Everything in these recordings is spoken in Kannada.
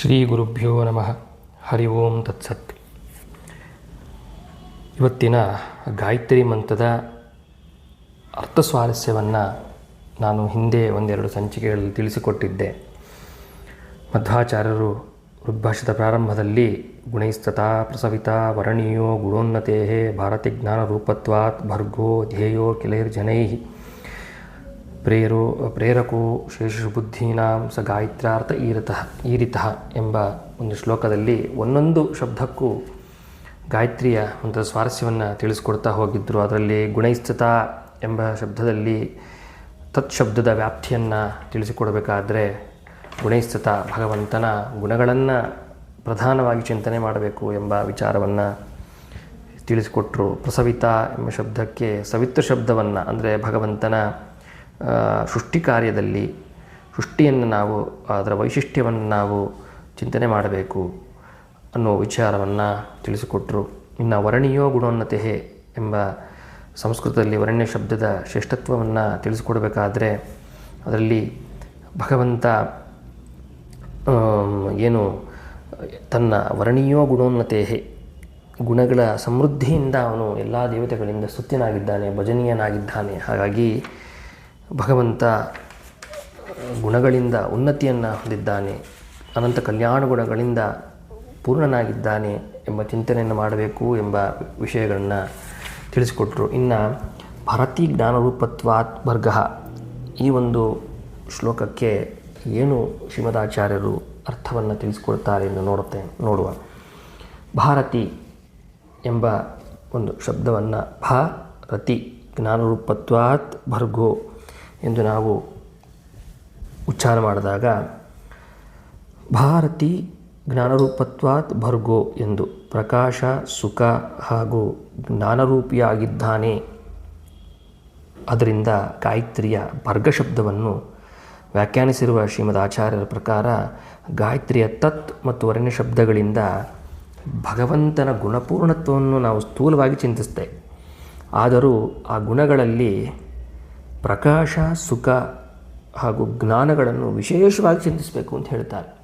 ಶ್ರೀ ಗುರುಭ್ಯೋ ನಮಃ. ಹರಿ ಓಂ ತತ್ಸತ್. ಇವತ್ತಿನ ಗಾಯತ್ರಿ ಮಂತ್ರದ ಅರ್ಥ ಸ್ವಾರಸ್ಯವನ್ನು ನಾನು ಹಿಂದೆ ಒಂದೆರಡು ಸಂಚಿಕೆಗಳಲ್ಲಿ ತಿಳಿಸಿಕೊಟ್ಟಿದ್ದೆ. ಮಧ್ವಾಚಾರ್ಯರು ಋಗ್ಭಾಷದ ಪ್ರಾರಂಭದಲ್ಲಿ ಗುಣೈಸ್ತತಾ ಪ್ರಸವಿತಾ ವರಣೀಯೋ ಗುಣೋನ್ನತೆ ಭಾರತಿ ಜ್ಞಾನ ರೂಪತ್ವಾತ್ ಭರ್ಗೋ ಧ್ಯೇಯೋ ಕಿಲೈರ್ಜನೈ ಪ್ರೇರೋ, ಪ್ರೇರಕೋ ಶೇಷ ಬುದ್ಧೀನಾಂ ಸ ಗಾಯತ್ರಾರ್ಥ ಈರತಃ, ಈರಿತಃ ಎಂಬ ಒಂದು ಶ್ಲೋಕದಲ್ಲಿ ಒಂದೊಂದು ಶಬ್ದಕ್ಕೂ ಗಾಯತ್ರಿಯ ಒಂದು ಸ್ವಾರಸ್ಯವನ್ನು ತಿಳಿಸ್ಕೊಡ್ತಾ ಹೋಗಿದ್ದರು ಅದರಲ್ಲಿ ಗುಣೈಸ್ಥಿತ ಎಂಬ ಶಬ್ದದಲ್ಲಿ ತತ್ ಶಬ್ದದ ವ್ಯಾಪ್ತಿಯನ್ನು ತಿಳಿಸಿಕೊಡಬೇಕಾದ್ರೆ ಗುಣೈಸ್ಥಿತ ಭಗವಂತನ ಗುಣಗಳನ್ನು ಪ್ರಧಾನವಾಗಿ ಚಿಂತನೆ ಮಾಡಬೇಕು ಎಂಬ ವಿಚಾರವನ್ನು ತಿಳಿಸಿಕೊಟ್ರು. ಪ್ರಸವಿತ ಎಂಬ ಶಬ್ದಕ್ಕೆ ಸವಿತ್ರ ಶಬ್ದವನ್ನು, ಅಂದರೆ ಭಗವಂತನ ಸೃಷ್ಟಿ ಕಾರ್ಯದಲ್ಲಿ ಸೃಷ್ಟಿಯನ್ನು ನಾವು, ಅದರ ವೈಶಿಷ್ಟ್ಯವನ್ನು ನಾವು ಚಿಂತನೆ ಮಾಡಬೇಕು ಅನ್ನೋ ವಿಚಾರವನ್ನು ತಿಳಿಸಿಕೊಟ್ಟರು ಇನ್ನು ವರ್ಣಿಯೋ ಗುಣೋನ್ನತೆ ಎಂಬ ಸಂಸ್ಕೃತದಲ್ಲಿ ವರ್ಣ್ಯ ಶಬ್ದದ ಶ್ರೇಷ್ಠತ್ವವನ್ನು ತಿಳಿಸಿಕೊಡಬೇಕಾದ್ರೆ ಅದರಲ್ಲಿ ಭಗವಂತ ಏನು, ತನ್ನ ವರ್ಣೀಯೋ ಗುಣೋನ್ನತೆ ಗುಣಗಳ ಸಮೃದ್ಧಿಯಿಂದ ಅವನು ಎಲ್ಲ ದೇವತೆಗಳಿಂದ ಸ್ತುತ್ಯನಾಗಿದ್ದಾನೆ, ಭಜನೀಯನಾಗಿದ್ದಾನೆ. ಹಾಗಾಗಿ ಭಗವಂತ ಗುಣಗಳಿಂದ ಉನ್ನತಿಯನ್ನು ಹೊಂದಿದ್ದಾನೆ, ಅನಂತ ಕಲ್ಯಾಣ ಗುಣಗಳಿಂದ ಪೂರ್ಣನಾಗಿದ್ದಾನೆ ಎಂಬ ಚಿಂತನೆಯನ್ನು ಮಾಡಬೇಕು ಎಂಬ ವಿಷಯಗಳನ್ನು ತಿಳಿಸಿಕೊಟ್ರು. ಇನ್ನು ಭಾರತೀ ಜ್ಞಾನರೂಪತ್ವಾತ್ ವರ್ಗ ಈ ಒಂದು ಶ್ಲೋಕಕ್ಕೆ ಏನು ಶ್ರೀಮದಾಚಾರ್ಯರು ಅರ್ಥವನ್ನು ತಿಳಿಸಿಕೊಡ್ತಾರೆ ಎಂದು ನೋಡುತ್ತೆ, ನೋಡುವ. ಭಾರತಿ ಎಂಬ ಒಂದು ಶಬ್ದವನ್ನು ಭಾರತಿ ಜ್ಞಾನರೂಪತ್ವಾತ್ ಭರ್ಗೋ ಎಂದು ನಾವು ಉಚ್ಚಾರ ಮಾಡಿದಾಗ, ಭಾರತಿ ಜ್ಞಾನರೂಪತ್ವಾತ್ ಭರ್ಗೋ ಎಂದು ಪ್ರಕಾಶ, ಸುಖ ಹಾಗೂ ಜ್ಞಾನರೂಪಿಯಾಗಿದ್ದಾನೆ. ಅದರಿಂದ ಗಾಯತ್ರಿಯ ಭರ್ಗ ಶಬ್ದವನ್ನು ವ್ಯಾಖ್ಯಾನಿಸಿರುವ ಶ್ರೀಮದ್ ಆಚಾರ್ಯರ ಪ್ರಕಾರ, ಗಾಯತ್ರಿಯ ತತ್ ಮತ್ತು ವರ್ಣ್ಯ ಶಬ್ದಗಳಿಂದ ಭಗವಂತನ ಗುಣಪೂರ್ಣತ್ವವನ್ನು ನಾವು ಸ್ಥೂಲವಾಗಿ ಚಿಂತಿಸ್ತೇವೆ. ಆದರೂ ಆ ಗುಣಗಳಲ್ಲಿ ಪ್ರಕಾಶ, ಸುಖ ಹಾಗೂ ಜ್ಞಾನಗಳನ್ನು ವಿಶೇಷವಾಗಿ ಚಿಂತಿಸಬೇಕು ಅಂತ ಹೇಳ್ತಾರೆ.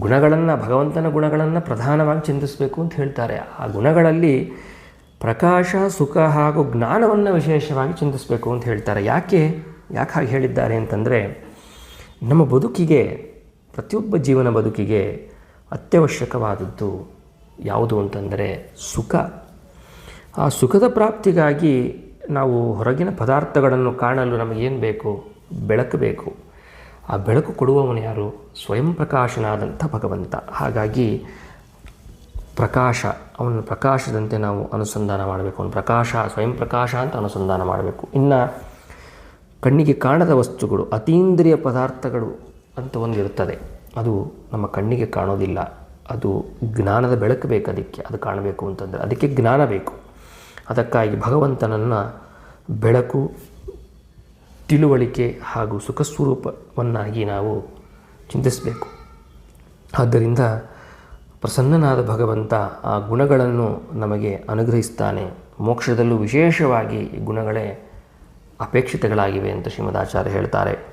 ಗುಣಗಳನ್ನು, ಭಗವಂತನ ಗುಣಗಳನ್ನು ಪ್ರಧಾನವಾಗಿ ಚಿಂತಿಸಬೇಕು ಅಂತ ಹೇಳ್ತಾರೆ. ಆ ಗುಣಗಳಲ್ಲಿ ಪ್ರಕಾಶ, ಸುಖ ಹಾಗೂ ಜ್ಞಾನವನ್ನು ವಿಶೇಷವಾಗಿ ಚಿಂತಿಸಬೇಕು ಅಂತ ಹೇಳ್ತಾರೆ. ಯಾಕೆ? ಯಾಕೆ ಹಾಗೆ ಹೇಳಿದ್ದಾರೆ ಅಂತಂದರೆ, ನಮ್ಮ ಬದುಕಿಗೆ, ಪ್ರತಿಯೊಬ್ಬ ಜೀವನ ಬದುಕಿಗೆ ಅತ್ಯವಶ್ಯಕವಾದದ್ದು ಯಾವುದು ಅಂತಂದರೆ ಸುಖ. ಆ ಸುಖದ ಪ್ರಾಪ್ತಿಗಾಗಿ ನಾವು ಹೊರಗಿನ ಪದಾರ್ಥಗಳನ್ನು ಕಾಣಲು ನಮಗೇನು ಬೇಕು? ಬೆಳಕು ಬೇಕು. ಆ ಬೆಳಕು ಕೊಡುವವನು ಯಾರು? ಸ್ವಯಂ ಪ್ರಕಾಶನಾದಂಥ ಭಗವಂತ. ಹಾಗಾಗಿ ಪ್ರಕಾಶ, ಅವನ ಪ್ರಕಾಶದಂತೆ ನಾವು ಅನುಸಂಧಾನ ಮಾಡಬೇಕು. ಅವನ ಪ್ರಕಾಶ, ಸ್ವಯಂ ಪ್ರಕಾಶ ಅಂತ ಅನುಸಂಧಾನ ಮಾಡಬೇಕು. ಇನ್ನು ಕಣ್ಣಿಗೆ ಕಾಣದ ವಸ್ತುಗಳು, ಅತೀಂದ್ರಿಯ ಪದಾರ್ಥಗಳು ಅಂತ ಒಂದಿರುತ್ತದೆ ಅದು ನಮ್ಮ ಕಣ್ಣಿಗೆ ಕಾಣೋದಿಲ್ಲ. ಅದು ಜ್ಞಾನದ ಬೆಳಕು ಬೇಕು ಅದಕ್ಕೆ. ಅದು ಕಾಣಬೇಕು ಅಂತಂದರೆ ಅದಕ್ಕೆ ಜ್ಞಾನ ಬೇಕು. ಅದಕ್ಕಾಗಿ ಭಗವಂತನನ್ನು ಬೆಳಕು, ತಿಳುವಳಿಕೆ ಹಾಗೂ ಸುಖ ಸ್ವರೂಪವನ್ನಾಗಿ ನಾವು ಚಿಂತಿಸಬೇಕು. ಆದ್ದರಿಂದ ಪ್ರಸನ್ನನಾದ ಭಗವಂತ ಆ ಗುಣಗಳನ್ನು ನಮಗೆ ಅನುಗ್ರಹಿಸ್ತಾನೆ. ಮೋಕ್ಷದಲ್ಲೂ ವಿಶೇಷವಾಗಿ ಈ ಗುಣಗಳೇ ಅಪೇಕ್ಷಿತಗಳಾಗಿವೆ ಅಂತ ಶ್ರೀಮದಾಚಾರ್ಯ ಹೇಳ್ತಾರೆ.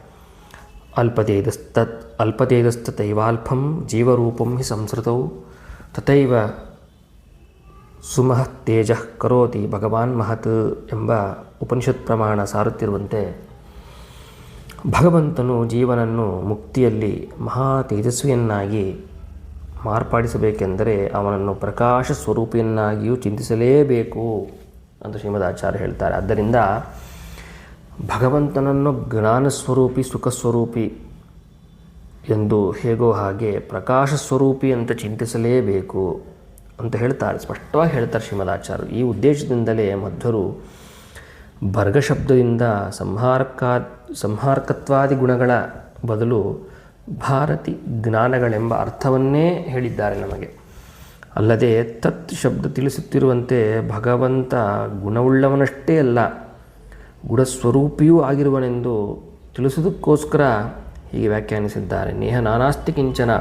ಅಲ್ಪತೇಜಸ್ತ ಅಲ್ಪತೇಜಸ್ತ ತೈವಾಲ್ಪಂ ಜೀವರೂಪಂ ಹಿ ಸಂಸ್ಕೃತವು ತಥೈವ ಸುಮಹತ್ ತೇಜ ಕರೋತಿ ಭಗವಾನ್ ಮಹತ್ ಎಂಬ ಉಪನಿಷತ್ ಪ್ರಮಾಣ ಸಾರುತ್ತಿರುವಂತೆ ಭಗವಂತನು ಜೀವನನ್ನು ಮುಕ್ತಿಯಲ್ಲಿ ಮಹಾ ತೇಜಸ್ವಿಯನ್ನಾಗಿ ಮಾರ್ಪಾಡಿಸಬೇಕೆಂದರೆ ಅವನನ್ನು ಪ್ರಕಾಶ ಸ್ವರೂಪಿಯನ್ನಾಗಿಯೂ ಚಿಂತಿಸಲೇಬೇಕು ಅಂತ ಶ್ರೀಮದ್ ಆಚಾರ್ಯ ಹೇಳ್ತಾರೆ. ಆದ್ದರಿಂದ ಭಗವಂತನನ್ನು ಜ್ಞಾನ ಸ್ವರೂಪಿ ಸುಖ ಸ್ವರೂಪಿ ಎಂದು ಹೇಗೋ ಹಾಗೆ ಪ್ರಕಾಶ ಸ್ವರೂಪಿ ಅಂತ ಚಿಂತಿಸಲೇಬೇಕು. ಅಂತ ಹೇಳ್ತಾರೆ, ಸ್ಪಷ್ಟವಾಗಿ ಹೇಳ್ತಾರೆ ಶ್ರೀಮದಾಚಾರ್ಯರು. ಈ ಉದ್ದೇಶದಿಂದಲೇ ಮಧ್ವರು ಭರ್ಗಶಬ್ದದಿಂದ ಶಬ್ದದಿಂದ ಸಂಹಾರಕ, ಸಂಹಾರಕತ್ವಾದಿ ಗುಣಗಳ ಬದಲು ಭಾರತಿ ಜ್ಞಾನಗಳೆಂಬ ಅರ್ಥವನ್ನೇ ಹೇಳಿದ್ದಾರೆ ನಮಗೆ. ಅಲ್ಲದೆ ತತ್ ಶಬ್ದ ತಿಳಿಸುತ್ತಿರುವಂತೆ ಭಗವಂತ ಗುಣವುಳ್ಳವನಷ್ಟೇ ಅಲ್ಲ, ಗುಣಸ್ವರೂಪಿಯೂ ಆಗಿರುವನೆಂದು ತಿಳಿಸುವುದಕ್ಕೋಸ್ಕರ ಹೀಗೆ ವ್ಯಾಖ್ಯಾನಿಸಿದ್ದಾರೆ. ನೇಹ ನಾನಾಸ್ತಿ ಕಿಂಚನ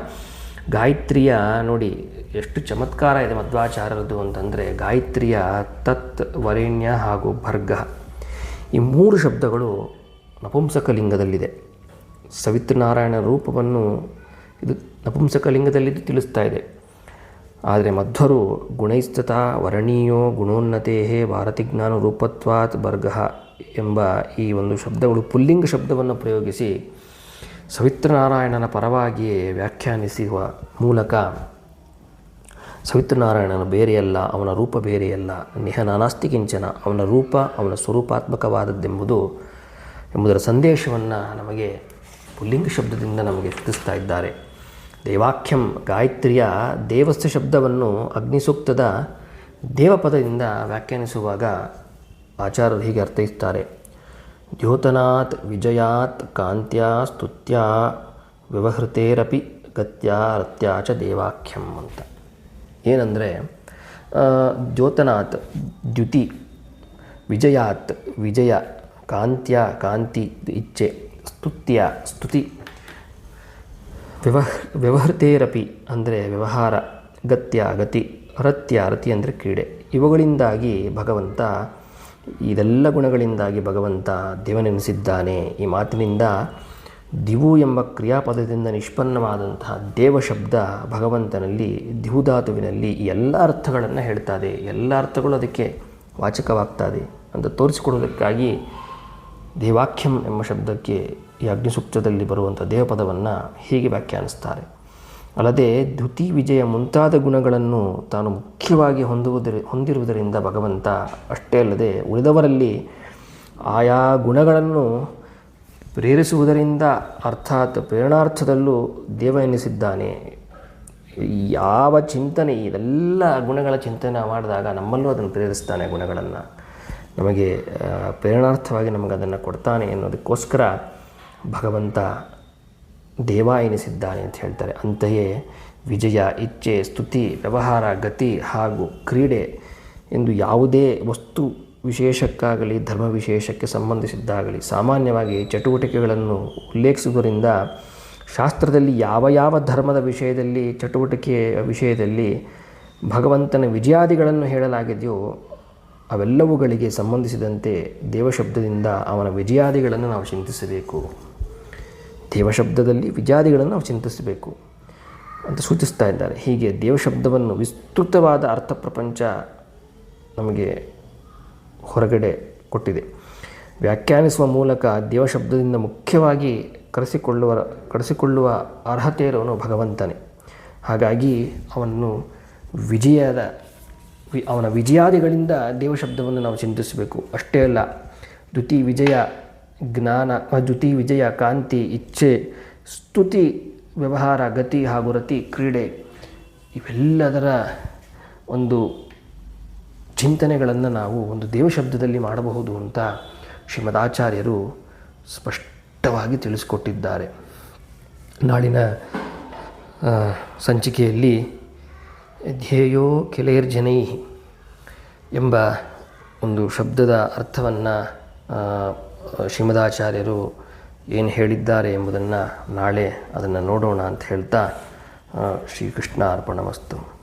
ಗಾಯತ್ರಿಯ ನೋಡಿ ಎಷ್ಟು ಚಮತ್ಕಾರ ಇದೆ ಮಧ್ವಾಚಾರ್ಯರದ್ದು ಅಂತಂದರೆ ಗಾಯತ್ರಿಯ ತತ್ ವರೇಣ್ಯ ಹಾಗೂ ಭರ್ಗ. ಈ ಮೂರು ಶಬ್ದಗಳು ನಪುಂಸಕಲಿಂಗದಲ್ಲಿದೆ ಸವಿತೃನಾರಾಯಣ ರೂಪವನ್ನು ಇದು ನಪುಂಸಕಲಿಂಗದಲ್ಲಿದ್ದು ತಿಳಿಸ್ತಾ ಇದೆ. ಆದರೆ ಮಧ್ವರು ಗುಣೈಸ್ತತ ವರಣೀಯೋ ಗುಣೋನ್ನತೆ ಭಾರತಿಜ್ಞಾನ ರೂಪತ್ವಾತ್ ಭರ್ಗ ಎಂಬ ಈ ಒಂದು ಶಬ್ದಗಳು ಪುಲ್ಲಿಂಗ ಶಬ್ದವನ್ನು ಪ್ರಯೋಗಿಸಿ ಸವಿತ್ರನಾರಾಯಣನ ಪರವಾಗಿಯೇ ವ್ಯಾಖ್ಯಾನಿಸುವ ಮೂಲಕ ಸವಿತ್ರನಾರಾಯಣನ ಬೇರೆಯಲ್ಲ, ಅವನ ರೂಪ ಬೇರೆಯಲ್ಲ ನಿಹನಾನಾಸ್ತಿ ಕಿಂಚನ ಅವನ ರೂಪ, ಅವನ ಸ್ವರೂಪಾತ್ಮಕವಾದದ್ದೆಂಬುದು, ಎಂಬುದರ ಸಂದೇಶವನ್ನು ನಮಗೆ ಪುಲ್ಲಿಂಗ ಶಬ್ದದಿಂದ ನಮಗೆ ತಿಳಿಸ್ತಾ ಇದ್ದಾರೆ. ದೇವಾಖ್ಯಂ ಗಾಯತ್ರಿಯ ದೇವಸ್ಥ ಶಬ್ದವನ್ನು ಅಗ್ನಿಸೂಕ್ತದ ದೇವಪದದಿಂದ ವ್ಯಾಖ್ಯಾನಿಸುವಾಗ ಆಚಾರ್ಯರು ಹೀಗೆ ಅರ್ಥೈಸ್ತಾರೆ. ದ್ಯೋತನಾತ್, ವಿಜಯಾತ್, ಕಾಂತ್ಯಾ, ಸ್ತುತ್ಯ, ವ್ಯವಹೃತೇರಪಿ, ಗತ್ಯಾ, ರತ್ಯ ಚ ದೇವಾಖ್ಯಂ ಅಂತ. ಏನಂದರೆ ದ್ಯೋತನಾತ್, ದ್ಯುತಿ, ವಿಜಯಾತ್, ವಿಜಯ, ಕಾಂತ್ಯ, ಕಾಂತಿ, ಇಚ್ಛೆ, ಸ್ತುತ್ಯ, ಸ್ತುತಿ, ವ್ಯವಹ, ವ್ಯವಹೃತೇರಪಿ ಅಂದರೆ ವ್ಯವಹಾರ, ಗತ್ಯ, ಗತಿ, ರತ್ಯ, ರತಿ ಅಂದರೆ ಕ್ರೀಡೆ. ಇವುಗಳಿಂದಾಗಿ ಭಗವಂತ ಇದೆಲ್ಲ ಗುಣಗಳಿಂದಾಗಿ ಭಗವಂತ ದೇವನೆನಿಸಿದ್ದಾನೆ. ಈ ಮಾತಿನಿಂದ ದಿವು ಎಂಬ ಕ್ರಿಯಾಪದದಿಂದ ನಿಷ್ಪನ್ನವಾದಂತಹ ದೇವ ಶಬ್ದ ಭಗವಂತನಲ್ಲಿ, ದಿವುಧಾತುವಿನಲ್ಲಿ ಎಲ್ಲ ಅರ್ಥಗಳನ್ನು ಹೇಳ್ತದೆ. ಎಲ್ಲ ಅರ್ಥಗಳು ಅದಕ್ಕೆ ವಾಚಕವಾಗ್ತದೆ. ಅಂತ ತೋರಿಸಿಕೊಡೋದಕ್ಕಾಗಿ ದೇವಾಖ್ಯಂ ಎಂಬ ಶಬ್ದಕ್ಕೆ ಈ ಅಗ್ನಿಸೂಕ್ತದಲ್ಲಿ ಬರುವಂಥ ದೇವಪದವನ್ನು ಹೀಗೆ ವ್ಯಾಖ್ಯಾನಿಸ್ತಾರೆ. ಅಲ್ಲದೆ ದ್ಯುತಿ ವಿಜಯ ಮುಂತಾದ ಗುಣಗಳನ್ನು ತಾನು ಮುಖ್ಯವಾಗಿ ಹೊಂದುವುದರ, ಹೊಂದಿರುವುದರಿಂದ ಭಗವಂತ ಅಷ್ಟೇ ಅಲ್ಲದೆ ಉಳಿದವರಲ್ಲಿ ಆಯಾ ಗುಣಗಳನ್ನು ಪ್ರೇರಿಸುವುದರಿಂದ ಅರ್ಥಾತ್ ಪ್ರೇರಣಾರ್ಥದಲ್ಲೂ ದೇವ ಎನಿಸಿದ್ದಾನೆ. ಯಾವ ಚಿಂತನೆ, ಇದೆಲ್ಲ ಗುಣಗಳ ಚಿಂತನೆ ಮಾಡಿದಾಗ ನಮ್ಮಲ್ಲೂ ಅದನ್ನು ಪ್ರೇರಿಸ್ತಾನೆ ಗುಣಗಳನ್ನು. ನಮಗೆ ಪ್ರೇರಣಾರ್ಥವಾಗಿ ನಮಗೆ ಅದನ್ನು ಕೊಡ್ತಾನೆ ಅನ್ನೋದಕ್ಕೋಸ್ಕರ ಭಗವಂತ ದೇವ ಎನಿಸಿದ್ದಾನೆ ಅಂತ ಹೇಳ್ತಾರೆ. ಅಂತೆಯೇ ವಿಜಯ, ಇಚ್ಛೆ, ಸ್ತುತಿ, ವ್ಯವಹಾರ, ಗತಿ ಹಾಗೂ ಕ್ರೀಡೆ ಎಂದು ಯಾವುದೇ ವಸ್ತು ವಿಶೇಷಕ್ಕಾಗಲಿ, ಧರ್ಮ ವಿಶೇಷಕ್ಕೆ ಸಂಬಂಧಿಸಿದ್ದಾಗಲಿ ಸಾಮಾನ್ಯವಾಗಿ ಚಟುವಟಿಕೆಗಳನ್ನು ಉಲ್ಲೇಖಿಸುವುದರಿಂದ ಶಾಸ್ತ್ರದಲ್ಲಿ ಯಾವ ಯಾವ ಧರ್ಮದ ವಿಷಯದಲ್ಲಿ, ಚಟುವಟಿಕೆಯ ವಿಷಯದಲ್ಲಿ ಭಗವಂತನ ವಿಜಯಾದಿಗಳನ್ನು ಹೇಳಲಾಗಿದೆಯೋ ಅವೆಲ್ಲವುಗಳಿಗೆ ಸಂಬಂಧಿಸಿದಂತೆ ದೇವಶಬ್ದದಿಂದ ಅವನ ವಿಜಯಾದಿಗಳನ್ನು ನಾವು ಚಿಂತಿಸಬೇಕು. ದೇವಶಬ್ದದಲ್ಲಿ ವಿಜಾದಿಗಳನ್ನು ನಾವು ಚಿಂತಿಸಬೇಕು ಅಂತ ಸೂಚಿಸ್ತಾ ಇದ್ದಾರೆ. ಹೀಗೆ ದೇವಶಬ್ದವನ್ನು ವಿಸ್ತೃತವಾದ ಅರ್ಥ ಪ್ರಪಂಚ ನಮಗೆ ಹೊರಗಡೆ ಕೊಟ್ಟಿದೆ. ವ್ಯಾಖ್ಯಾನಿಸುವ ಮೂಲಕ ದೇವಶಬ್ದದಿಂದ ಮುಖ್ಯವಾಗಿ ಕರೆಸಿಕೊಳ್ಳುವ ಕರೆಸಿಕೊಳ್ಳುವ ಅರ್ಹತೆ ಇರೋನು ಭಗವಂತನೇ. ಹಾಗಾಗಿ ಅವನು ವಿಜಯದ ವಿ ಅವನ ವಿಜಯಾದಿಗಳಿಂದ ದೇವಶಬ್ದವನ್ನು ನಾವು ಚಿಂತಿಸಬೇಕು. ಅಷ್ಟೇ ಅಲ್ಲ ದ್ವಿತೀಯ ವಿಜಯ ಜ್ಞಾನ ಆ ದ್ಯುತಿ, ವಿಜಯ, ಕಾಂತಿ, ಇಚ್ಛೆ, ಸ್ತುತಿ, ವ್ಯವಹಾರ, ಗತಿ ಹಾಗೂ ರತಿ, ಕ್ರೀಡೆ ಇವೆಲ್ಲದರ ಒಂದು ಚಿಂತನೆಗಳನ್ನು ನಾವು ಒಂದು ದೇವಶಬ್ದದಲ್ಲಿ ಮಾಡಬಹುದು ಅಂತ ಶ್ರೀಮದಾಚಾರ್ಯರು ಸ್ಪಷ್ಟವಾಗಿ ತಿಳಿಸಿಕೊಟ್ಟಿದ್ದಾರೆ. ನಾಳಿನ ಸಂಚಿಕೆಯಲ್ಲಿ ಧ್ಯೇಯೋ ಕೆಲೈರ್ಜನೈ ಎಂಬ ಒಂದು ಶಬ್ದದ ಅರ್ಥವನ್ನು ಶ್ರೀಮದಾಚಾರ್ಯರು ಏನು ಹೇಳಿದ್ದಾರೆ ಎಂಬುದನ್ನು ನಾಳೆ ಅದನ್ನು ನೋಡೋಣ ಅಂತ ಹೇಳ್ತಾ ಶ್ರೀಕೃಷ್ಣ ಶ್ರೀಕೃಷ್ಣ ಅರ್ಪಣಮಸ್ತು